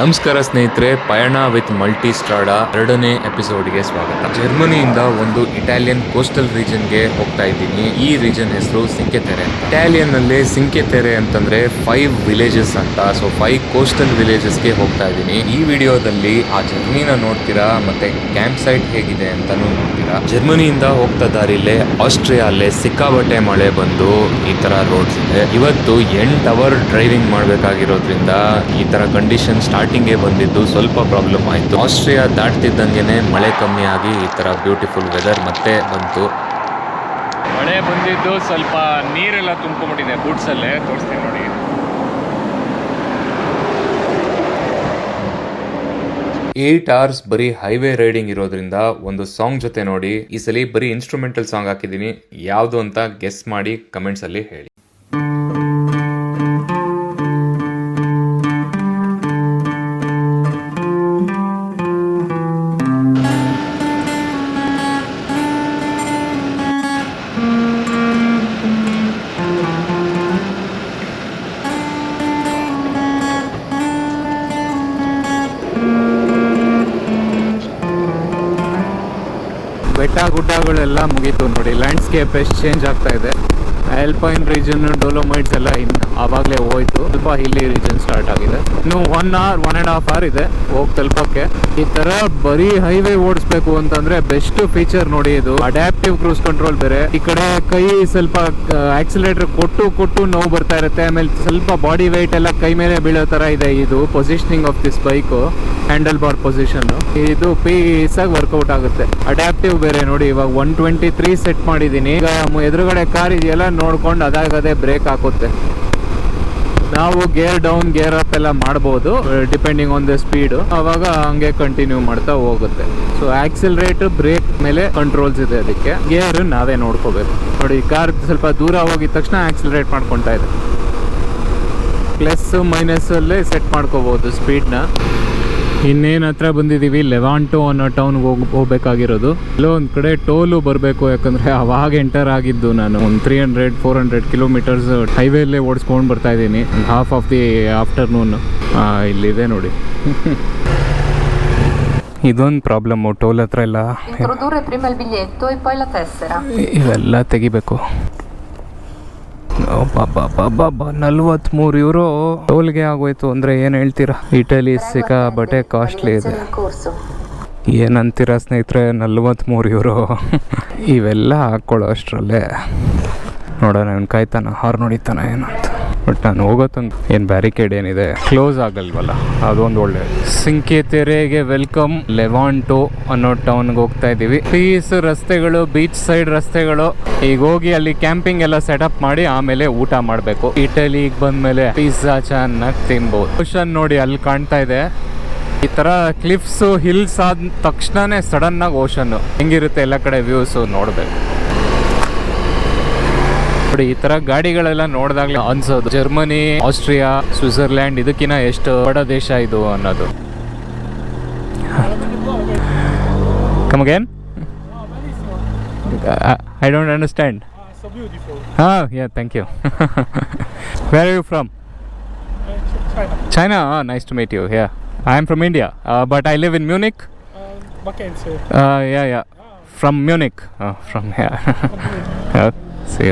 ನಮಸ್ಕಾರ ಸ್ನೇಹಿತರೆ, ಪಯಣ ವಿತ್ ಮಲ್ಟಿ ಸ್ಟಾರ್ಡ ಎರಡನೇ ಎಪಿಸೋಡ್ಗೆ ಸ್ವಾಗತ. ಜರ್ಮನಿಯಿಂದ ಒಂದು ಇಟಾಲಿಯನ್ ಕೋಸ್ಟಲ್ ರೀಜನ್ಗೆ ಹೋಗ್ತಾ ಇದ್ದೀನಿ. ಈ ರೀಜನ್ ಹೆಸರು ಸಿಂಕೆತೆರೆ ಇಟಾಲಿಯನ್ ಅಲ್ಲಿ ಸಿಂಕೆತೆರೆ ಅಂತಂದ್ರೆ ಫೈವ್ ವಿಲೇಜಸ್ ಅಂತ. ಸೊ ಫೈವ್ ಕೋಸ್ಟಲ್ ವಿಲೇಜಸ್ಗೆ ಹೋಗ್ತಾ ಇದ್ದೀನಿ. ಈ ವಿಡಿಯೋದಲ್ಲಿ ಆ ಜರ್ನಿನ ನೋಡ್ತೀರಾ, ಮತ್ತೆ ಕ್ಯಾಂಪ್ ಸೈಟ್ ಹೇಗಿದೆ ಅಂತಾನು ನೋಡ್ತೀರಾ. ಜರ್ಮನಿಯಿಂದ ಹೋಗ್ತಾ ದಾರಿಲೇ ಆಸ್ಟ್ರಿಯಾ ಅಲ್ಲೇ ಸಿಕ್ಕಾಬಟ್ಟೆ ಮಳೆ ಬಂದು ಈ ತರ ರೋಡ್ಸ್ ಇದೆ. ಇವತ್ತು ಎಂಟ್ ಅವರ್ ಡ್ರೈವಿಂಗ್ ಮಾಡಬೇಕಾಗಿರೋದ್ರಿಂದ ಈ ತರ ಕಂಡೀಷನ್ ಸ್ಟಾರ್ಟಿಂಗ್ಗೆ ಬಂದಿದ್ದು ಸ್ವಲ್ಪ ಪ್ರಾಬ್ಲಮ್ ಆಯ್ತು. ಆಸ್ಟ್ರಿಯಾ ದಾಟ್ತಿದ್ದಂಗೆ ಮಳೆ ಕಮ್ಮಿ ಆಗಿ ಈ ತರ ಬ್ಯೂಟಿಫುಲ್ ವೆದರ್ ಮತ್ತೆ ಬಂತು. ಮಳೆ ಬಂದಿದ್ದು ಸ್ವಲ್ಪ ನೀರೆಲ್ಲ ತುಂಬಿಕೊಂಡಿದೆ ಬೂಟ್ಸಲ್ಲೇ ತೋರಿಸ್ತೀನಿ ನೋಡಿ. ಏಟ್ ಅವರ್ಸ್ ಬರೀ ಹೈವೇ ರೈಡಿಂಗ್ ಇರೋದ್ರಿಂದ ಒಂದು ಸಾಂಗ್ ಜೊತೆ ನೋಡಿ ಈ ಸಲ ಬರೀ ಇನ್ಸ್ಟ್ರೂಮೆಂಟಲ್ ಸಾಂಗ್ ಹಾಕಿದ್ದೀನಿ. ಯಾವುದು ಅಂತ ಗೆಸ್ ಮಾಡಿ ಕಮೆಂಟ್ಸಲ್ಲಿ ಹೇಳಿ. ಬೆಟ್ಟ ಗುಡ್ಡಗಳೆಲ್ಲ ಮುಗೀತು ನೋಡಿ. ಲ್ಯಾಂಡ್ಸ್ಕೇಪ್ ಎಷ್ಟು ಚೇಂಜ್ ಆಗ್ತಾ ಇದೆ. ಆಲ್ಪೈನ್ ರೀಜನ್ ಡೋಲೋಮೈಟ್ಸ್ ಎಲ್ಲ ಇನ್ನು ಆವಾಗಲೇ ಹೋಯ್ತು. ಸ್ವಲ್ಪ ಹಿಲ್ಲಿ ರೀಜನ್ ಸ್ಟಾರ್ಟ್ ಆಗಿದೆ. ಇನ್ನು one hour one and half hour ಇದೆ. ಹೋಗಿ ತಲುಪಕ್ಕೆ. ಈ ತರ ಬರೀ ಹೈವೇ ಓಡಿಸ್ಬೇಕು ಅಂತಂದ್ರೆ ಬೆಸ್ಟ್ ಫೀಚರ್ ನೋಡಿ ಇದು. ಅಡ್ಯಾಪ್ಟಿವ್ ಕ್ರೂಸ್ ಕಂಟ್ರೋಲ್ ಬೇರೆ. ಈ ಕಡೆ ಕೈ ಸ್ವಲ್ಪ ಆಕ್ಸಿಲೇಟರ್ ಕೊಟ್ಟು ಕೊಟ್ಟು ನೋವು ಬರ್ತಾ ಇರುತ್ತೆ. ಆಮೇಲೆ ಸ್ವಲ್ಪ ಬಾಡಿ ವೆಯ್ಟ್ ಎಲ್ಲ ಕೈ ಮೇಲೆ ಬೀಳೋ ತರ ಇದೆ ಇದು positioning of this bike handle bar position ಇದು ಪೀಸ್ ವರ್ಕೌಟ್ ಆಗುತ್ತೆ. ಅಡ್ಯಾಪ್ಟಿವ್ ಬೇರೆ ನೋಡಿ, ಇವಾಗ ಒನ್ ಟ್ವೆಂಟಿ ತ್ರೀ ಸೆಟ್ ಮಾಡಿದೀನಿ ಈಗ ಎದುರುಗಡೆ ಕಾರ್ ಇದೆಯಲ್ಲ ನೋಡ್ಕೊಂಡು ಅದಾಗದೇ ಬ್ರೇಕ್ ಹಾಕುತ್ತೆ. ನಾವು ಗೇರ್ ಡೌನ್ ಗೇರ್ ಅಪ್ ಎಲ್ಲ ಮಾಡ್ಬೋದು ಡಿಪೆಂಡಿಂಗ್ ಆನ್ ದ ಸ್ಪೀಡ್ ಅವಾಗ ಹಂಗೆ ಕಂಟಿನ್ಯೂ ಮಾಡ್ತಾ ಹೋಗುತ್ತೆ. ಸೊ ಆಕ್ಸಿಲರೇಟ್ ಬ್ರೇಕ್ ಮೇಲೆ ಕಂಟ್ರೋಲ್ಸ್ ಇದೆ ಅದಕ್ಕೆ. ಗೇರ್ ನಾವೇ ನೋಡ್ಕೋಬೇಕು. ನೋಡಿ ಕಾರ್ ಸ್ವಲ್ಪ ದೂರ ಹೋಗಿದ ತಕ್ಷಣ ಆಕ್ಸಿಲರೇಟ್ ಮಾಡ್ಕೊತಾ ಇದೆ. ಪ್ಲಸ್ ಮೈನಸ್ ಅಲ್ಲೇ ಸೆಟ್ ಮಾಡ್ಕೋಬಹುದು ಸ್ಪೀಡ್ನ ಇನ್ನೇನು ಹತ್ರ ಬಂದಿದ್ದೀವಿ ಲೆವಾಂಟೋ ಅನ್ನೋ ಟೌನ್ಗೆ ಹೋಗ್ ಹೋಗ್ಬೇಕಾಗಿರೋದು. ಎಲ್ಲೋ ಒಂದು ಕಡೆ ಟೋಲು ಬರಬೇಕು ಯಾಕಂದರೆ ಅವಾಗ ಎಂಟರ್ ಆಗಿದ್ದು ನಾನು. ಒಂದು three hundred four hundred kilometres ಹೈವೇಲ್ಲೇ ಓಡಿಸ್ಕೊಂಡು ಬರ್ತಾ ಇದ್ದೀನಿ. ಹಾಫ್ ಆಫ್ ದಿ ಆಫ್ಟರ್ನೂನ್ ಇಲ್ಲಿದೆ ನೋಡಿ. ಇದೊಂದು ಪ್ರಾಬ್ಲಮ್ಮು ಟೋಲ್ ಹತ್ರ ಎಲ್ಲ. ಇವೆಲ್ಲ prima ನಲ್ವತ್ಮೂರು ಇವರು ಟೋಲ್ಗೆ ಆಗೋಯ್ತು. ಅಂದರೆ ಏನು ಹೇಳ್ತೀರಾ? ಇಟಲಿ ಸಿಕ್ಕಾಬಟ್ಟೆ ಕಾಸ್ಟ್ಲಿ ಇದೆ. ಏನಂತೀರಾ ಸ್ನೇಹಿತರೆ? ನಲ್ವತ್ಮೂರು ಇವರು ಇವೆಲ್ಲ ಹಾಕ್ಕೊಳ್ಳೋ ಅಷ್ಟರಲ್ಲೇ. ನೋಡೋಣ, ಇವ್ನು ಕಾಯ್ತಾನ, ಹಾರ್ನ್ ಹೊಡಿತಾನ ಏನು ಅಂತ ಬಟ್ ನಾನು ಹೋಗೋ ತಂದು ಏನು ಬ್ಯಾರಿಕೇಡ್ ಏನಿದೆ ಕ್ಲೋಸ್ ಆಗಲ್ವಲ್ಲ? ಅದೊಂದು ಒಳ್ಳೆ ಸಿಂಕೇತೆರೆಗೆ ವೆಲ್ಕಮ್ ಲೆವಾಂಟೋ ಅನ್ನೋ ಟೌನ್ಗೆ ಹೋಗ್ತಾ ಇದ್ದೀವಿ. ಪೀಸ್ ರಸ್ತೆಗಳು ಬೀಚ್ ಸೈಡ್ ರಸ್ತೆಗಳು. ಈಗ ಹೋಗಿ ಅಲ್ಲಿ ಕ್ಯಾಂಪಿಂಗ್ ಎಲ್ಲ ಸೆಟಪ್ ಮಾಡಿ ಆಮೇಲೆ ಊಟ ಮಾಡಬೇಕು. ಇಟಲಿಗೆ ಬಂದ್ಮೇಲೆ ಪಿಜ್ಜಾ ಚೆನ್ನಾಗಿ ತಿನ್ಬೋದು. ಓಷನ್ ನೋಡಿ ಅಲ್ಲಿ ಕಾಣ್ತಾ ಇದೆ. ಈ ತರ ಕ್ಲಿಫ್ಸ್ ಹಿಲ್ಸ್ ಆದ ತಕ್ಷಣನೇ ಸಡನ್ ಆಗಿ ಓಷನ್ ಹೆಂಗಿರುತ್ತೆ ಎಲ್ಲ ಕಡೆ ವ್ಯೂಸ್ ನೋಡ್ಬೇಕು. ನೋಡಿ, ಈ ತರ ಗಾಡಿಗಳೆಲ್ಲ ನೋಡಿದಾಗ ಅನ್ಸೋದು. ಜರ್ಮನಿ, ಆಸ್ಟ್ರಿಯಾ, ಸ್ವಿಟ್ಜರ್ಲ್ಯಾಂಡ್, ಇದಕ್ಕಿನ್ನ ಎಷ್ಟು ದೇಶ ಇದು ಅನ್ನೋದು. ಕಮಗೇನ್ ಐ ಡೋಂಟ್ ಅಂಡರ್ಸ್ಟ್ಯಾಂಡ್ ಹಾ yeah thank you where you from China hmm nice to meet you yeah I am from India but I live in Munich yeah yeah from Munich from yeah say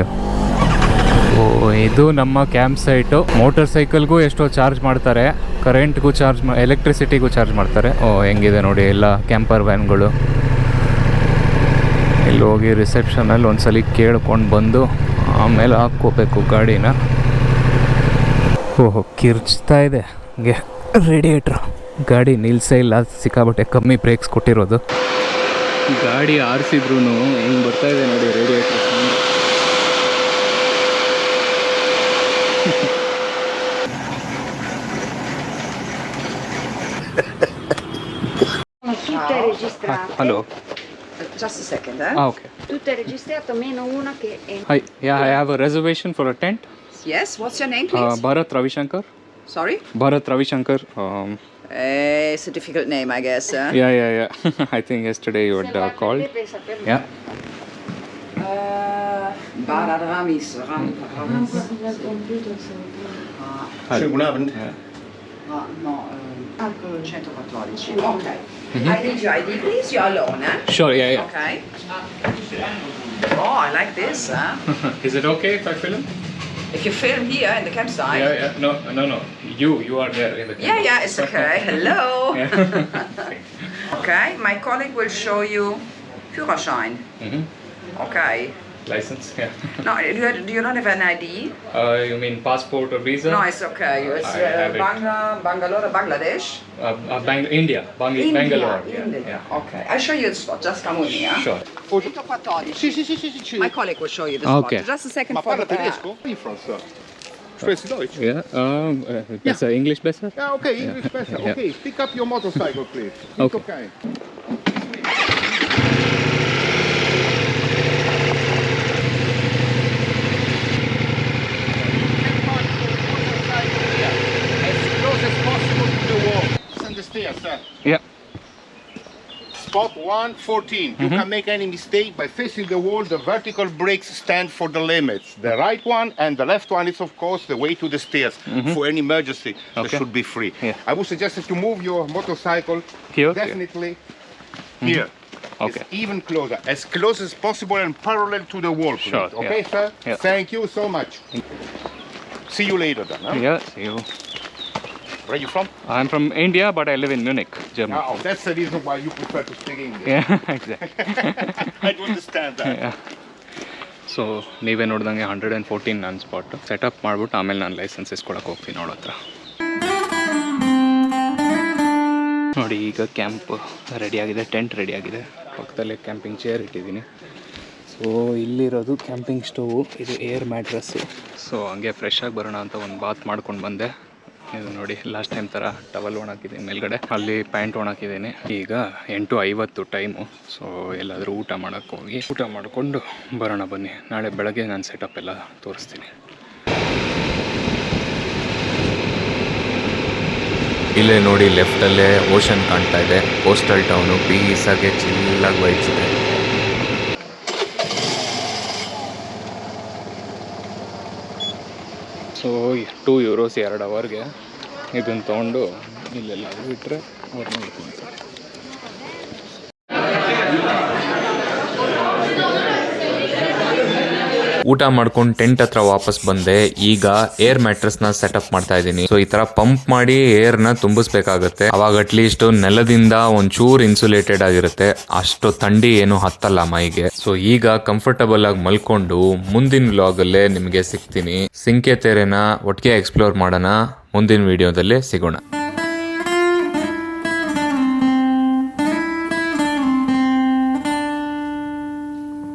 ಇದು ನಮ್ಮ camp site. Motor ಸೈಕಲ್ಗೂ ಎಷ್ಟೋ charge ಮಾಡ್ತಾರೆ. ಕರೆಂಟ್ಗೂ charge ಎಲೆಕ್ಟ್ರಿಸಿಟಿಗೂ charge ಮಾಡ್ತಾರೆ. ಓ, ಹೆಂಗಿದೆ ನೋಡಿ ಎಲ್ಲ camper ವ್ಯಾನ್ಗಳು. ಇಲ್ಲಿ ಹೋಗಿ ರಿಸೆಪ್ಷನಲ್ಲಿ ಒಂದ್ಸಲಿ ಕೇಳ್ಕೊಂಡು ಬಂದು ಆಮೇಲೆ ಹಾಕ್ಕೋಬೇಕು ಗಾಡಿನ. ಓಹೋ, ಕಿರ್ಚ್ತಾ ಇದೆ. ಹಂಗೆ ರೇಡಿಯೇಟ್ರ್ ಗಾಡಿ ನಿಲ್ಸೇ ಇಲ್ಲ ಸಿಕ್ಕಾಬಟ್ಟೆ ಕಮ್ಮಿ ಬ್ರೇಕ್ಸ್ ಕೊಟ್ಟಿರೋದು. ಗಾಡಿ ಆರಿಸಿದ್ರು ಹೆಂಗೆ ಬರ್ತಾ ಇದೆ ನೋಡಿ radiator Tutte ah, registrate. Hello. Just a second, eh? Ah, okay. Tutte registrate, meno una che è... Hi. Yeah, I have a reservation for a tent. Yes, what's your name, Uh, please? Bharat Ravishankar. Sorry? Bharat Ravishankar. Um, eh, it's a difficult name, I guess, eh? yeah, yeah, yeah. I think yesterday you had uh, called. Yeah. Uh, Badaramis, Ramis. Schönen guten Uh, Okay. Mm -hmm. I need your ID, please. You're alone, eh? Sure, yeah, yeah. Okay. Oh, I like this, huh? Eh. Is it okay if I film? If you film here in the campsite? Yeah, yeah. No, no, no. You, you are there in the campsite. Yeah, yeah, it's okay. Hello. okay, my colleague will show you Führerschein. Mm -hmm. Okay license. Yeah. no, you do you not have an ID? Uh, you mean passport or visa? No, it's okay. It's uh, Bangla, Bangalore, Bangladesh. Uh, uh, Bang India, Bang India, Bangalore. India. Yeah. Okay. I'll show you the spot. Just come with me. Yeah? Sure. 814. My colleague will show you the spot. Okay. Just a second. Ma parla tedesco? In France. Sprechen Deutsch? Yeah, um, uh, better yeah. English better? Yeah, okay, English yeah. better. Okay, pick up your motorcycle, please. It's okay. okay. Spot 114. You mm-hmm. can make any mistake by facing the wall. The vertical brakes stand for the limits. The right one and the left one is, of course, the way to the stairs. Mm-hmm. For any emergency, that Okay. should be free. Yeah. I would suggest that you move your motorcycle Here? definitely mm-hmm. here. Okay. It's even closer, as close as possible and parallel to the wall. Sure, Okay, yeah. sir? Yeah. Thank you so much. See you later then. Huh? Yeah, see you. Where are you from? I'm from India, but I live in Munich, Germany. Oh, that's the reason why you prefer to speak English. Yeah, exactly. I do understand that. Yeah. So ನೀವೇ ನೋಡ್ದಂಗೆ hundred and fourteen ನನ್ನ spot setup ಮಾಡ್ಬಿಟ್ಟು ಆಮೇಲೆ ನಾನು licence ಇಸ್ಕೊಳಕ್ಕೆ ಹೋಗ್ತೀನಿ ನೋಡೋ ಹತ್ರ ನೋಡಿ ಈಗ ಕ್ಯಾಂಪ್ ರೆಡಿಯಾಗಿದೆ ಟೆಂಟ್ ರೆಡಿಯಾಗಿದೆ ಪಕ್ಕದಲ್ಲೇ ಕ್ಯಾಂಪಿಂಗ್ ಚೇರ್ ಇಟ್ಟಿದ್ದೀನಿ ಸೊ ಇಲ್ಲಿರೋದು ಕ್ಯಾಂಪಿಂಗ್ ಸ್ಟೋವು ಇದು ಏರ್ ಮ್ಯಾಟ್ರಸ್ಸು ಸೊ ಹಂಗೆ ಫ್ರೆಶ್ ಆಗಿ ಬರೋಣ ಅಂತ ಒಂದು ಬಾತ್ ಮಾಡ್ಕೊಂಡು ಬಂದೆ ಇದು ನೋಡಿ ಲಾಸ್ಟ್ ಟೈಮ್ ಥರ ಟವಲ್ ಒಣಾಕಿದ್ದೀನಿ ಮೇಲ್ಗಡೆ. ಅಲ್ಲಿ ಪ್ಯಾಂಟ್ ಒಣಾಕಿದ್ದೀನಿ ಈಗ ಎಂಟು ಐವತ್ತು ಟೈಮು ಸೊ ಎಲ್ಲಾದರೂ ಊಟ ಮಾಡೋಕ್ಕೆ ಹೋಗಿ, ಊಟ ಮಾಡಿಕೊಂಡು ಬರೋಣ ಬನ್ನಿ. ನಾಳೆ ಬೆಳಗ್ಗೆ ನಾನು ಸೆಟಪ್ ಎಲ್ಲ ತೋರಿಸ್ತೀನಿ. ಇಲ್ಲೇ ನೋಡಿ ಲೆಫ್ಟಲ್ಲೇ ಓಷನ್ ಕಾಣ್ತಾ ಇದೆ. ಕೋಸ್ಟಲ್ ಟೌನು ಪೀಸಾಗೆ ಚಿಲ್ಲಾಗಿ ವೈಬ್ಸ್ ಸೊ ಟೂ ಯೂರೋಸ್ ಎರಡು ಅವರ್ಗೆ ಇದನ್ನು ತೊಗೊಂಡು ಇಲ್ಲೆಲ್ಲ ಬಿಟ್ಟರೆ ಅವ್ರು ನೋಡ್ಕೊಂತಾರೆ. ಊಟ ಮಾಡ್ಕೊಂಡು ಟೆಂಟ್ ಹತ್ರ ವಾಪಸ್ ಬಂದೆ. ಈಗ ಏರ್ ಮ್ಯಾಟ್ರಸ್ನ ಸೆಟಪ್ ಮಾಡ್ತಾ ಇದ್ದೀನಿ. ಸೊ ಈ ತರ ಪಂಪ್ ಮಾಡಿ ಏರ್ನ ತುಂಬಿಸ್ಬೇಕಾಗತ್ತೆ. ಅವಾಗ ಅಟ್ಲೀಸ್ಟ್ ನೆಲದಿಂದ ಒಂಚೂರು ಇನ್ಸುಲೇಟೆಡ್ ಆಗಿರುತ್ತೆ. ಅಷ್ಟು ಥಂಡಿ ಏನು ಹತ್ತಲ್ಲ ಮೈಗೆ. ಸೊ ಈಗ ಕಂಫರ್ಟಬಲ್ ಆಗಿ ಮಲ್ಕೊಂಡು ಮುಂದಿನ ವ್ಲಾಗ್ ಅಲ್ಲೇ ನಿಮಗೆ ಸಿಗ್ತೀನಿ. ಸಿಂಕೆ ತೆರೆನ ಒಟ್ಟಿಗೆ ಎಕ್ಸ್ಪ್ಲೋರ್ ಮಾಡೋಣ. ಮುಂದಿನ ವಿಡಿಯೋದಲ್ಲಿ ಸಿಗೋಣ.